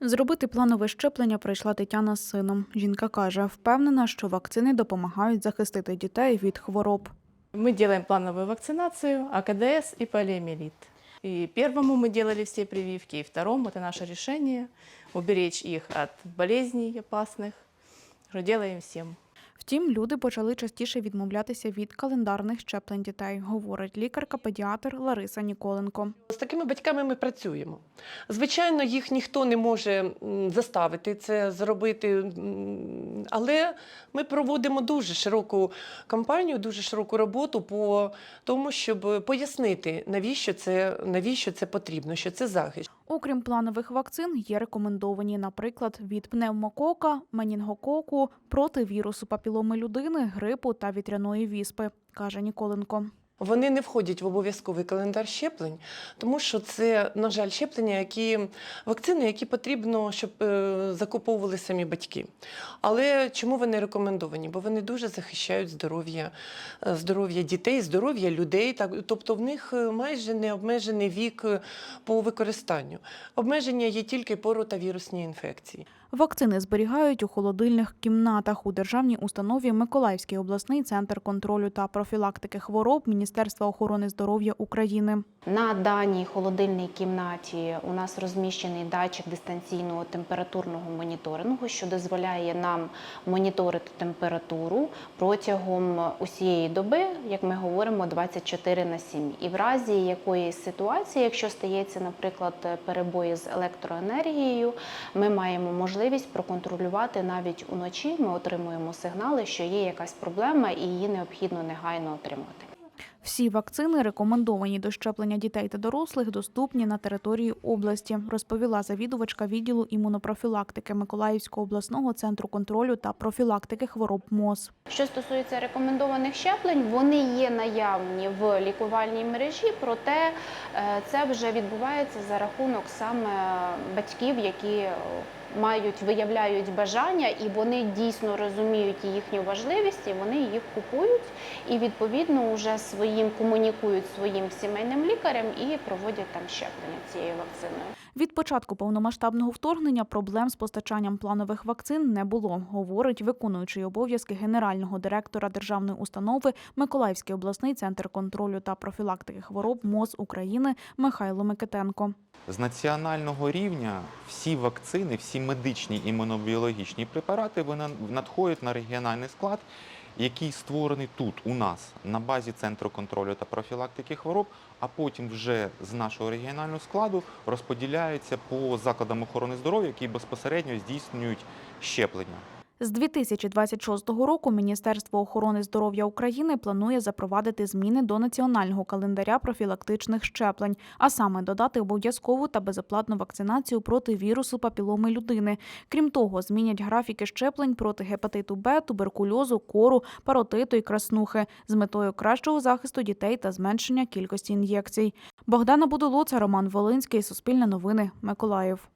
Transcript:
Зробити планове щеплення прийшла Тетяна з сином. Жінка каже, впевнена, що вакцини допомагають захистити дітей від хвороб. Мы делаем плановую вакцинацию, АКДС и полиомиелит. И первому мы делали все прививки, и второму это наше решение уберечь их от болезней опасных. Что делаем всем. Втім, люди почали частіше відмовлятися від календарних щеплень дітей, говорить лікарка-педіатр Лариса Ніколенко. З такими батьками ми працюємо. Звичайно, їх ніхто не може заставити це зробити, але ми проводимо дуже широку кампанію, дуже широку роботу по тому, щоб пояснити, навіщо це, навіщо це потрібно, що це захист. Окрім планових вакцин, є рекомендовані, наприклад, від пневмокока, менінгококу, проти вірусу папіломи людини, грипу та вітряної віспи, каже Ніколенко. Вони не входять в обов'язковий календар щеплень, тому що це, на жаль, щеплення, які вакцини, які потрібно, щоб е, закуповували самі батьки. Але чому вони рекомендовані? Бо вони дуже захищають здоров'я, е, здоров'я дітей, здоров'я людей. Так, тобто в них е, майже не обмежений вік е, по використанню. Обмеження є тільки по ротавірусні інфекції. Вакцини зберігають у холодильних кімнатах у державній установі Миколаївський обласний центр контролю та профілактики хвороб Міністерства охорони здоров'я України. На даній холодильній кімнаті у нас розміщений датчик дистанційного температурного моніторингу, що дозволяє нам моніторити температуру протягом усієї доби, як ми говоримо, 24 на 7. І в разі якоїсь ситуації, якщо стається, наприклад, перебої з електроенергією, ми маємо можливість проконтролювати навіть уночі. Ми отримуємо сигнали, що є якась проблема, і її необхідно негайно отримати. Всі вакцини, рекомендовані до щеплення дітей та дорослих, доступні на території області, розповіла завідувачка відділу імунопрофілактики Миколаївського обласного центру контролю та профілактики хвороб МОЗ. Що стосується рекомендованих щеплень, вони є наявні в лікувальній мережі, проте е, це вже відбувається за рахунок саме батьків, які мають виявляють бажання, і вони дійсно розуміють їхню важливість, і вони їх купують і відповідно вже своїм комунікують своїм сімейним лікарем і проводять там щеплення цією вакциною. Від початку повномасштабного вторгнення проблем з постачанням планових вакцин не було, говорить виконуючий обов'язки генерального директора державної установи Миколаївський обласний центр контролю та профілактики хвороб МОЗ України Михайло Микитенко. З національного рівня всі вакцини, всі медичні імунобіологічні препарати вони надходять на регіональний склад, який створений тут, у нас, на базі Центру контролю та профілактики хвороб, а потім вже з нашого регіонального складу розподіляється по закладам охорони здоров'я, які безпосередньо здійснюють щеплення. З 2026 року Міністерство охорони здоров'я України планує запровадити зміни до національного календаря профілактичних щеплень, а саме додати обов'язкову та безоплатну вакцинацію проти вірусу папіломи людини. Крім того, змінять графіки щеплень проти гепатиту Б, туберкульозу, кору, паротиту і краснухи з метою кращого захисту дітей та зменшення кількості ін'єкцій. Богдана Будулуца, Роман Волинський, Суспільне новини, Миколаїв.